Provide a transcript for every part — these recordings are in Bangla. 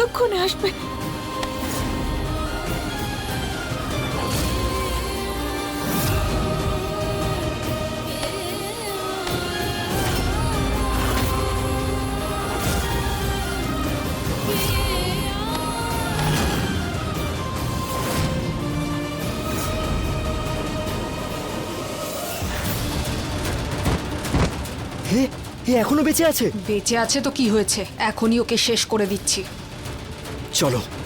কতক্ষণে আসবে? এখনও বেঁচে আছে? বেঁচে আছে তো কি হয়েছে? এখনই ওকে শেষ করে দিচ্ছি। চলো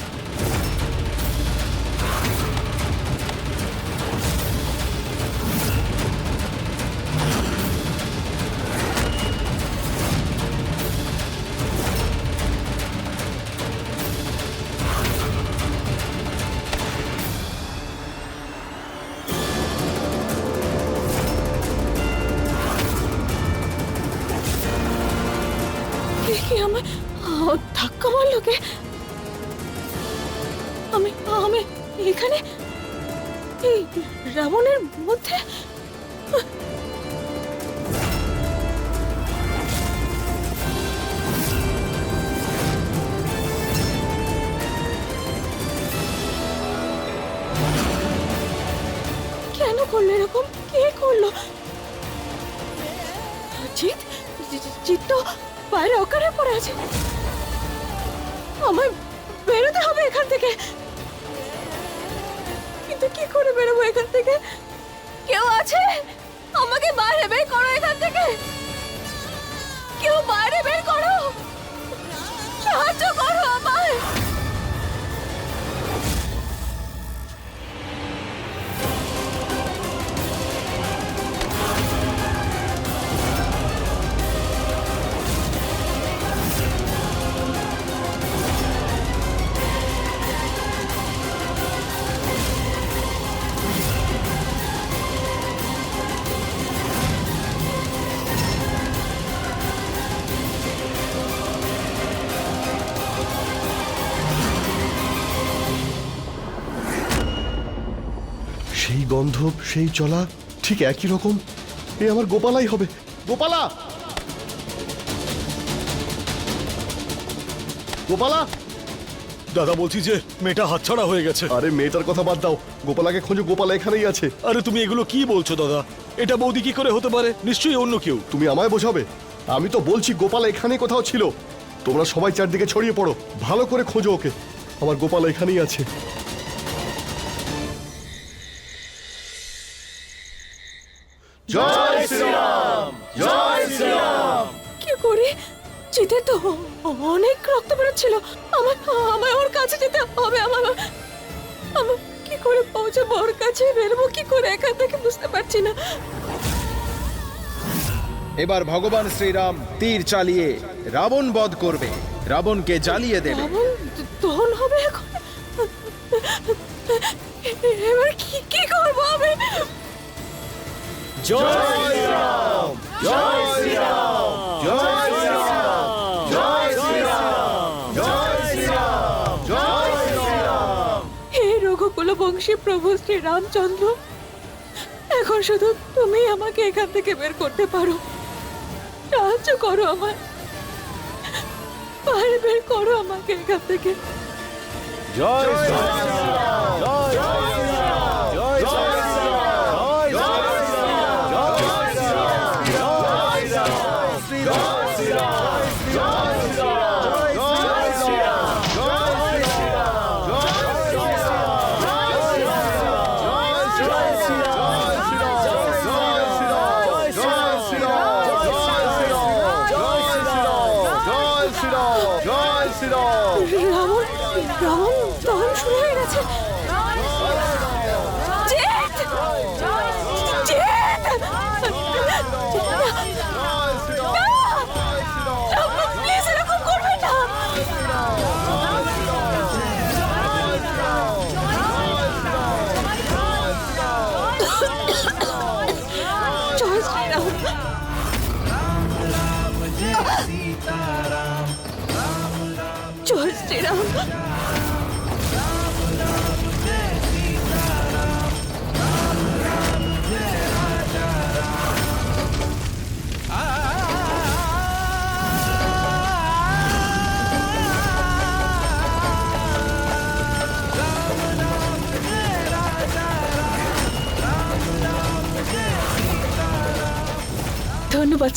এই রাবণের মধ্যে? কেন করল এরকম? কে করল? জিৎ জিৎ তো বাইরে অকারে পড়ে আছে। আমায় বেরোতে হবে এখান থেকে। কিন্তু কি করে বেরোবো এখান থেকে? কেউ আছে? আমাকে বাইরে বের করো এখান থেকে। কেউ বাইরে বের করো। সাহায্য করো আমায়। গন্ধ সেই চলা ঠিক একই রকম। এ আমার গোপালাই হবে। গোপালা! গোপালা! দাদা বলছি যে মেয়েটা হাতছাড়া হয়ে গেছে। আরে মেয়েটার কথা বাদ দাও। গোপালাকে খোঁজো গোপালা এখানেই আছে। আরে তুমি এগুলো কি বলছো দাদা? এটা বৌদি কি করে হতে পারে? নিশ্চয়ই অন্য কেউ। তুমি আমায় বোঝাবে? আমি তো বলছি গোপালা এখানে কোথাও ছিল। তোমরা সবাই চারদিকে ছড়িয়ে পড়ো। ভালো করে খোঁজো ওকে। আমার গোপালা এখানেই আছে। জিতে তো অনেক রক্ত বেরোচ্ছিল। আমার আমায় ওর কাছে যেতে হবে। আমার আমার কি করে পৌঁছাবো ওর কাছে বেরোবো? কি করে এখান থেকে বুঝতে পারছি না। এবার ভগবান শ্রীরাম তীর চালিয়ে রাবণ বধ করবে। রাবণকে জ্বালিয়ে দেবে। দহন হবে এখন? এবার কি কি করব আমি? হে বংশী প্রভু শ্রী রামচন্দ্র এখন শুধু তুমি আমাকে এখান থেকে বের করতে পারো। সাহায্য করো আমার বাইরে বের করো আমাকে এখান থেকে। রাবণ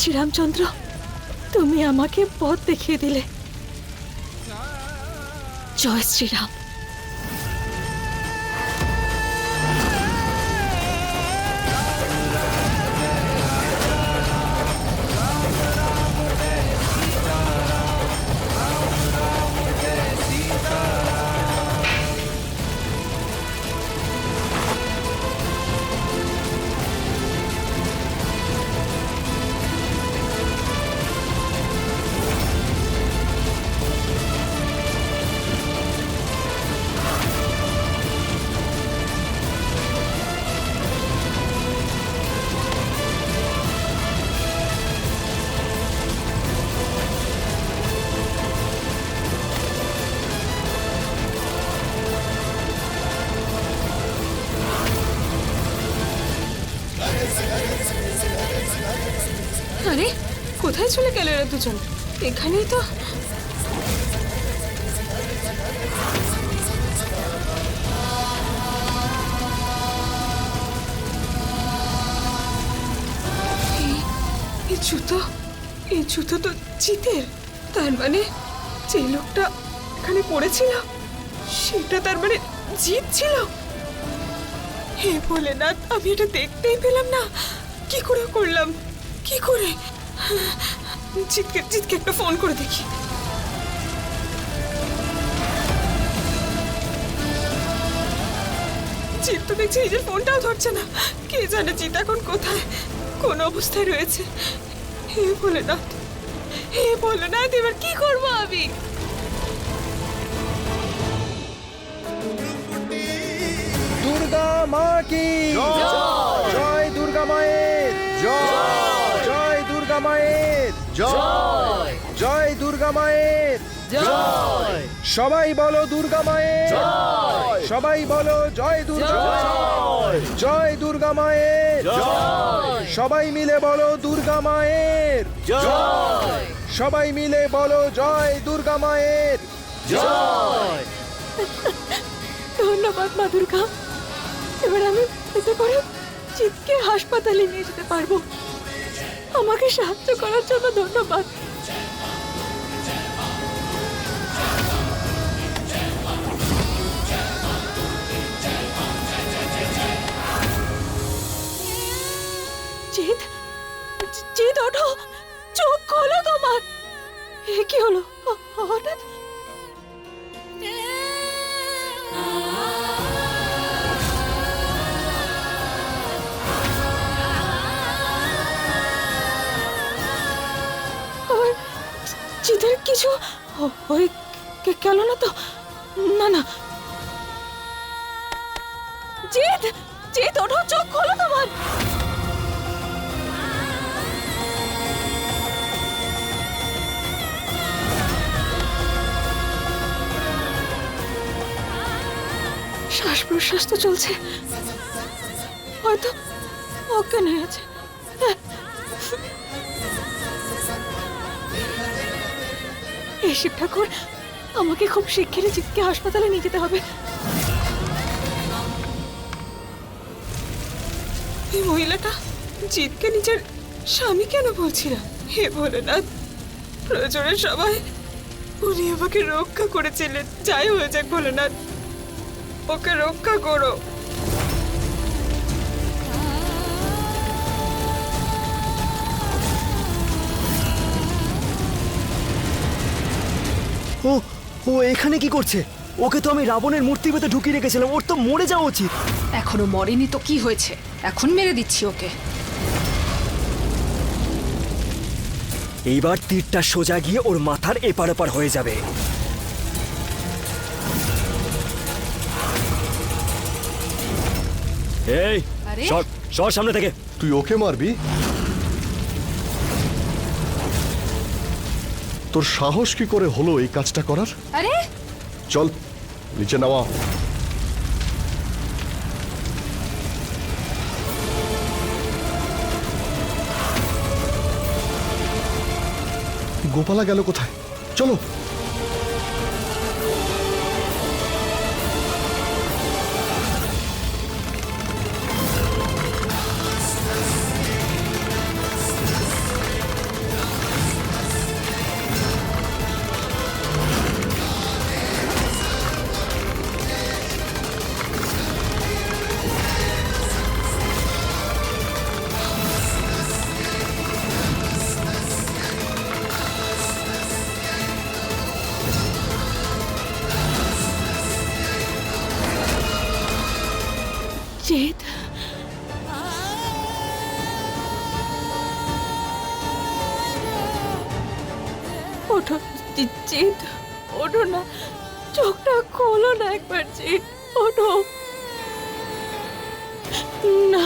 শ্রীরামচন্দ্র তুমি আমাকে পথ দেখিয়ে দিলে। জয় শ্রীরাম। কোথায় চলে গেল এরা দুজন? এখানেই তো। জুতো, এই জুতো তো তার মানে যে লোকটা এখানে পড়েছিল, সেটা তার মানে জিত ছিল। হে ভোলেনাথ, আমি এটা দেখতেই পেলাম না। কি করে করলাম? কি করে? জিতকে জিতকে একটা ফোন করে দেখি। জিত তো দেখছি নিজের ফোনটাও ধরছে না। কে জানে জিত এখন কোথায় কোন অবস্থায় রয়েছে। হে ভোলেনাথ হে ভোলেনাথ এবার কি করব আমি? দুর্গা মা কি জয়। জয়। জয় দুর্গা মায়ের। জয়। সবাই বলো দুর্গা মায়ের। জয়। সবাই বলো জয় দুর্গা জয়। দুর্গা মায়ের। জয়। সবাই মিলে বলো দুর্গা মায়ের। জয়। সবাই মিলে বলো জয় দুর্গা মায়ের। জয়। ধন্যবাদ মা দুর্গা। এবার আমি এতে করে জিতকে হাসপাতালে নিয়ে যেতে পারব। আমাকে সাহায্য করার জন্য ধন্যবাদ। ওঠো। চোখ খোলো তোমার। এ কি হলো? হঠাৎ কিছু গেল না তো? না না। ওঠো, চোখ খোলো তোমার! শ্বাস প্রশ্বাস তো চলছে। হয়তো অজ্ঞান হয়ে আছে? শিব ঠাকুর, আমাকে খুব শিগগিরই জিতকে হাসপাতালে নিয়ে যেতে হবে। এই মহিলাটা জিতকে নিজের স্বামী কেন বলছিল? হে ভোলেনাথ, প্রয়োজনে সবাই উনি আমাকে রক্ষা করেছিলেন। যাই হয়ে যাক ভোলেনাথ, ওকে রক্ষা করো। ও এখানে কি করছে? ওকে তো আমি রাবণের মূর্তি পেতে ঢুকিয়ে রেখেছিলাম ওর তো মরে যাওয়া উচিত। এখনও মরেনি তো কি হয়েছে? এখন মেরে দিচ্ছি ওকে। এইবার তীরটা সোজা গিয়ে ওর মাথার এপার ওপার হয়ে যাবে। এই আরে? সর সর সামনে থেকে। তুই ওকে মারবি? তোর সাহস কি করে হলো এই কাজটা করার? আরে! চল নিচে নেওয়া গোপালা গেল কোথায়? চলো। চোখটা খোলো না একবার জিৎ ওঠো না।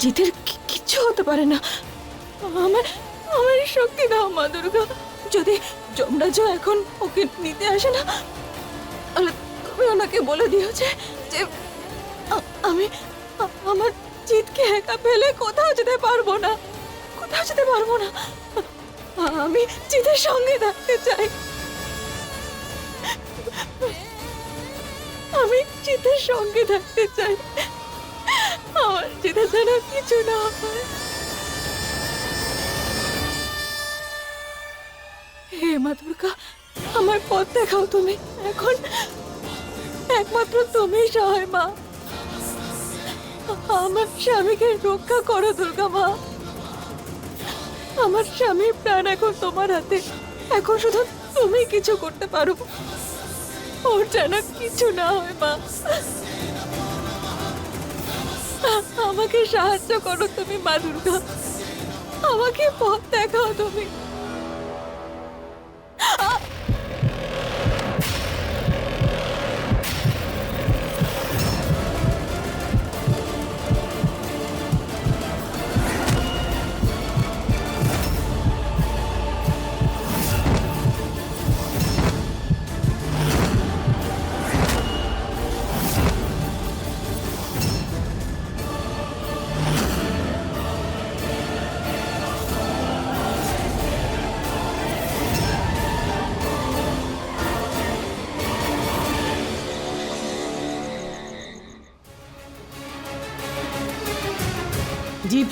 জিতের কিচ্ছু হতে পারে না। আমার আমার শক্তি দাও, মা দুর্গা। যদি যমরাজ এখন ওকে নিতে আসে না তাহলে তুমি ওনাকে বলে দিও যে যে আমি আমার জিতকে একা ফেলে কোথাও যেতে পারব না। কোথাও যেতে পারব না। আমি জিতের সঙ্গে থাকতে চাই। আমি চিতার সঙ্গে থাকতে চাই। আমার চিতা যেন কিছু না হে মা দুর্গা, আমার পথ দেখাও তুমি। এখন একমাত্র তুমি সহায় মা। আমার স্বামীকে রক্ষা করো দুর্গা মা। আমার স্বামীর প্রাণ এখন তোমার হাতে। এখন শুধু তুমি কিছু করতে পারো। ওর যেন কিছু না হয়, মা। আমাকে সাহায্য করো তুমি, মা দুর্গা। আমাকে পথ দেখাও তুমি।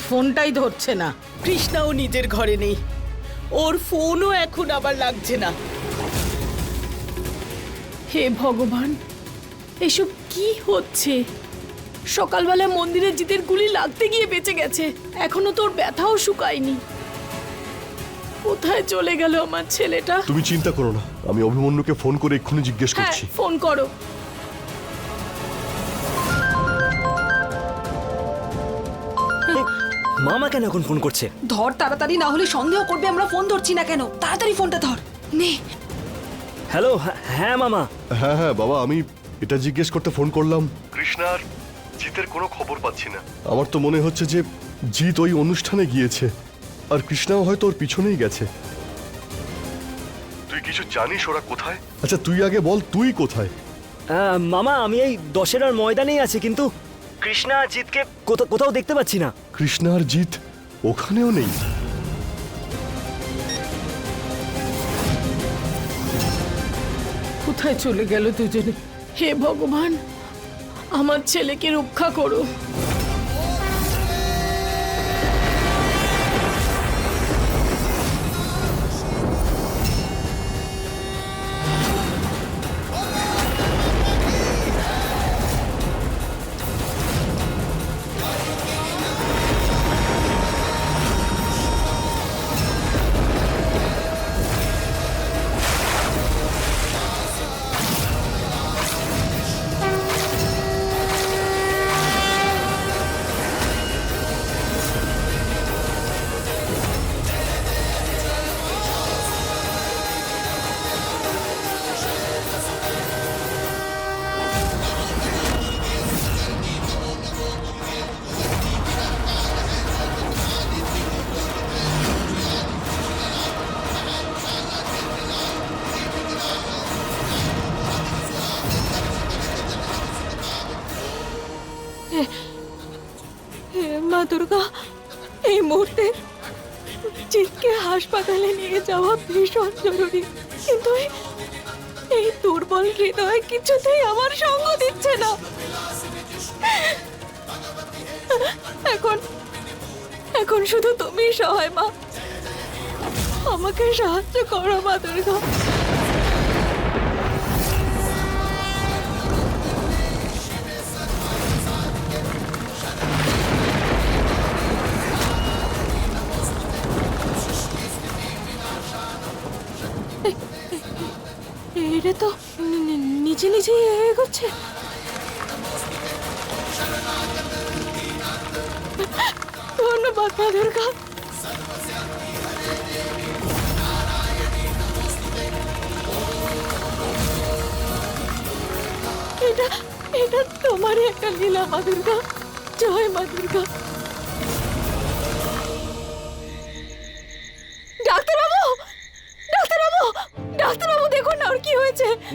ফোনটাই ধরছে না। কৃষ্ণাও নিজের ঘরে নেই। ওর ফোনও এখন আবার লাগছে না। হে ভগবান এসব কি হচ্ছে? সকালবেলা মন্দিরে জিতের গুলি লাগতে গিয়ে বেঁচে গেছে। এখনও তোর ব্যথাও শুকায়নি। কোথায় চলে গেল আমার ছেলেটা? তুমি চিন্তা করো না আমি অভিমন্যুকে ফোন করে এক্ষুনি জিজ্ঞেস হ্যাঁ করছি। ফোন করো। মামা কেন এখন ফোন করছে? ধর তাড়াতাড়ি না হলে সন্দেহ করবে আমরা ফোন ধরছি না কেন। তাড়াতাড়ি ফোনটা ধর। নে। হ্যালো হ্যাঁ মামা। হ্যাঁ হ্যাঁ বাবা আমি এটা জিজ্ঞেস করতে ফোন করলাম। কৃষ্ণার জিতের কোনো খবর পাচ্ছি না। আমার তো মনে হচ্ছে যে জিৎ ওই অনুষ্ঠানে গিয়েছে আর কৃষ্ণাও হয়তো ওর পিছনেই গেছে। তুই কিছু জানিস ওরা কোথায়? আচ্ছা তুই আগে বল তুই কোথায়? মামা আমি এই দশেরার ময়দানেই আছি কিন্তু কৃষ্ণা আর জিতকে কোথা- কোথাও দেখতে পাচ্ছি না। কৃষ্ণা আর জিৎ ওখানেও নেই। কোথায় চলে গেল দুজনে? হে ভগবান আমার ছেলেকে রক্ষা করো। জিতকে হাসপাতালে নিয়ে যাওয়া ভীষণ জরুরি। কিন্তু এই- দুর্বল হৃদয় কিছুতেই আমার সঙ্গ দিচ্ছে না। এখন এখন শুধু তুমি সহায়, মা। আমাকে সাহায্য করো, মা দুর্গা। বুঝি এগোচ্ছে। ধন্যবাদ, মা দুর্গা। এটা এটা তোমারই একটা লীলা, মা দুর্গা। জয়, মা দুর্গা।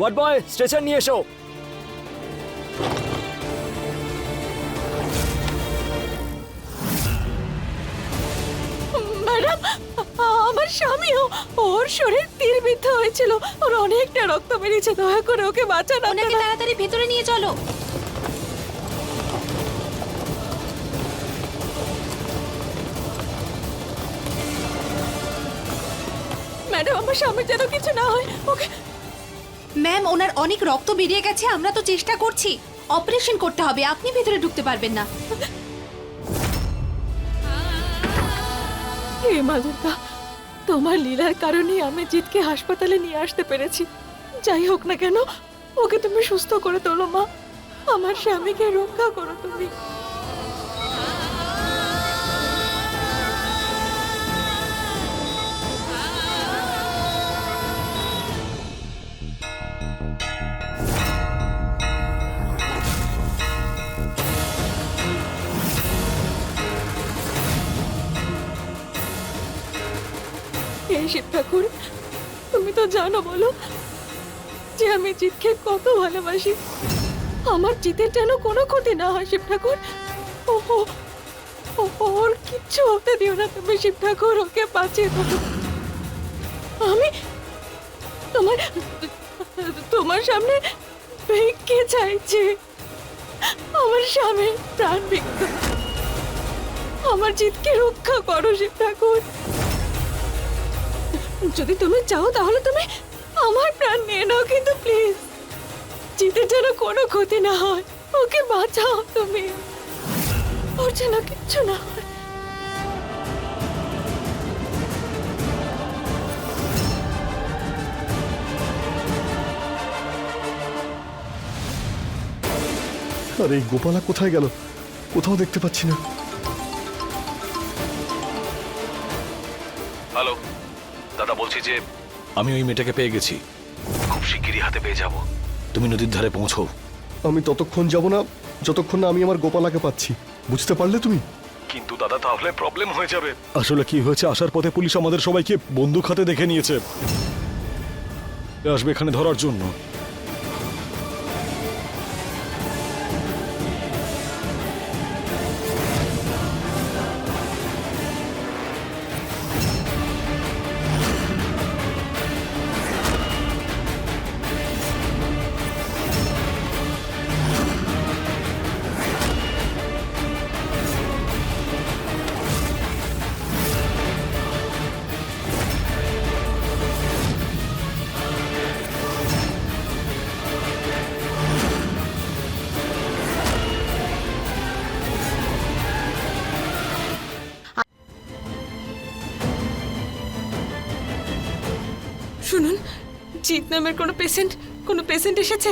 হোয়াট বয় স্ট্রেচার নিয়ে এসো। ম্যাডাম আমার স্বামীও ওর শরীর তীরবিদ্ধ হয়েছিল। ওর অনেকটা রক্ত বেরিয়েছে দয়া করে ওকে বাঁচান ওনাকে তাড়াতাড়ি ভেতরে নিয়ে চলো। ম্যাডাম আমার স্বামীর যেন কিছু না হয় ওকে ম্যাম ওনার অনেক রক্ত বেরিয়ে গেছে, আমরা তো চেষ্টা করছি। অপারেশন করতে হবে, আপনি ভেতরে ঢুকতে পারবেন না। তোমার লীলার কারণেই আমি জিতকে হাসপাতালে নিয়ে আসতে পেরেছি। যাই হোক না কেন, ওকে তুমি সুস্থ করে তোলো, মা। আমার স্বামীকে রক্ষা করো তুমি। শিব ঠাকুর, তুমি তো জানো বলো যে আমি জিতকে কত ভালোবাসি। আমার জিতের যেন কোনো ক্ষতি না হয় শিব ঠাকুর। ও ও- ও- ওর কিচ্ছু হতে দিও না তুমি শিব ঠাকুর, ওকে বাঁচিয়ে দেবো আমি তোমার তোমার সামনে ভিক্ষে চাইছি। আমার স্বামীর প্রাণ ভিক্ষা। আমার জিতকে রক্ষা করো শিব ঠাকুর। যদি তুমি চাও, তাহলে তুমি আমার প্রাণ নিয়ে নাও কিন্তু প্লিজ। জিতের যেন কোনো ক্ষতি না হয়, ওকে বাঁচাও তুমি। ওর যেন কিচ্ছু না হয়। আর গোপালা কোথায় গেল? কোথাও দেখতে পাচ্ছি না। যে আমি ওই মেয়েটাকে পেয়ে গেছি। খুব শিগগিরই হাতে পেয়ে যাব। তুমি নদীর ধারে পৌঁছো আমি ততক্ষণ যাব না যতক্ষণ না আমি আমার গোপালাকে পাচ্ছি। বুঝতে পারলে তুমি? কিন্তু দাদা তাহলে প্রবলেম হয়ে যাবে। আসলে কি হয়েছে? আসার পথে পুলিশ আমাদের সবাইকে বন্দুক হাতে দেখে নিয়েছে। আসবে এখানে ধরার জন্য। শুনুন জিৎ নামের কোনো পেশেন্ট কোনো পেশেন্ট এসেছে?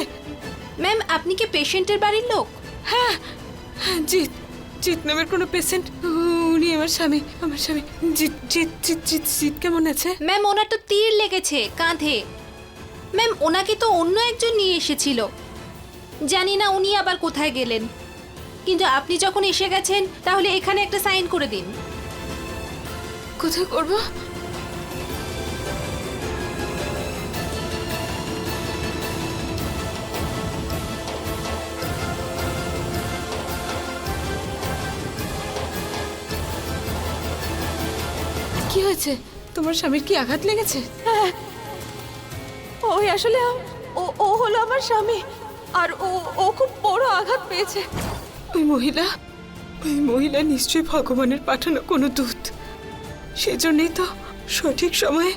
ম্যাম আপনি কি পেশেন্টের বাড়ির লোক? হ্যাঁ হ্যাঁ জিৎ জিৎ নামের কোনো পেশেন্ট উনি আমার স্বামী আমার স্বামী। জিৎ জিৎ জিৎ জিৎ জিৎ কেমন আছে? ম্যাম ওনার তো তীর লেগেছে কাঁধে। ম্যাম ওনাকে তো অন্য একজন নিয়ে এসেছিল। জানি না উনি আবার কোথায় গেলেন। কিন্তু আপনি যখন এসে গেছেন তাহলে এখানে একটা সাইন করে দিন। কোথায় করব? হয়েছে? তোমার স্বামীর কি আঘাত লেগেছে? হ্যাঁ। ওই আসলে ও ও হলো আমার স্বামী। আর ও ও খুব বড় আঘাত পেয়েছে। ওই মহিলা? ওই মহিলা নিশ্চয়ই ভগবানের পাঠানো কোনো দূত। সেজন্যই তো সঠিক সময়ে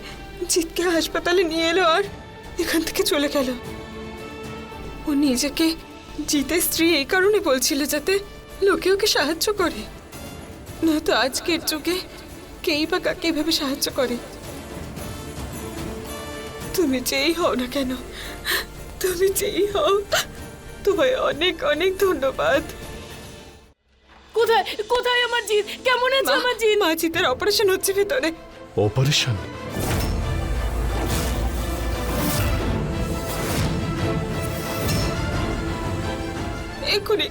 জিতকে হাসপাতালে নিয়ে এলো আর এখান থেকে চলে গেল। ও নিজেকে জিতের স্ত্রী এই কারণে বলছিল যাতে লোকে ওকে সাহায্য করে। নয়তো আজকের যুগে কেই বা কাকে এভাবে সাহায্য করে? তুমি যেই হও না কেন? তুমি যেই হও তোমায় অনেক অনেক ধন্যবাদ। কোথায় কোথায় আমার জিৎ? কেমন আছে আমার জিৎ? মা জিতের অপারেশন হচ্ছে ভিতরে। অপারেশন? এক্ষুনি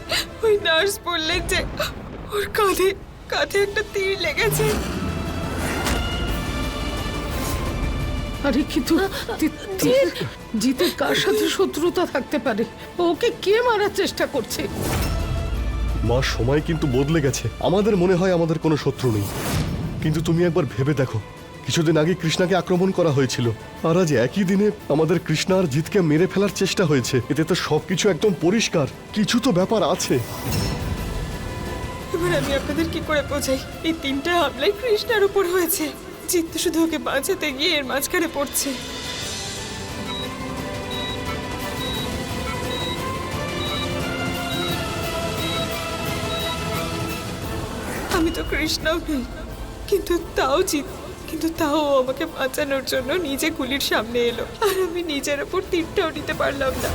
ওই নার্স বললেন যে ওর কাঁধে কাঁধে একটা তীর লেগেছে। আরে কিন্তু তি- তি- জিতের কার সাথে শত্রুতা থাকতে পারে? ওকে কে মারার চেষ্টা করছে? মা সময় কিন্তু বদলে গেছে। আমাদের মনে হয় আমাদের কোনো শত্রু নেই। কিন্তু তুমি একবার ভেবে দেখো কিছুদিন আগে কৃষ্ণাকে আক্রমণ করা হয়েছিল। আর আজ একই দিনে আমাদের কৃষ্ণা আর জিতকে মেরে ফেলার চেষ্টা হয়েছে। এতে তো সবকিছু একদম পরিষ্কার। কিছু তো ব্যাপার আছে। এবার আমি আপনাদের কি করে বোঝাই? এই তিনটা হামলাই কৃষ্ণার উপর হয়েছে। জিৎ তো শুধু ওকে বাঁচাতে গিয়ে এর মাঝখানে পড়ছে। আমি তো কৃষ্ণাও নই, কিন্তু তাও জিত কিন্তু তাও আমাকে বাঁচানোর জন্য নিজে গুলির সামনে এলো, আর আমি নিজের ওপর তীরটাও নিতে পারলাম না।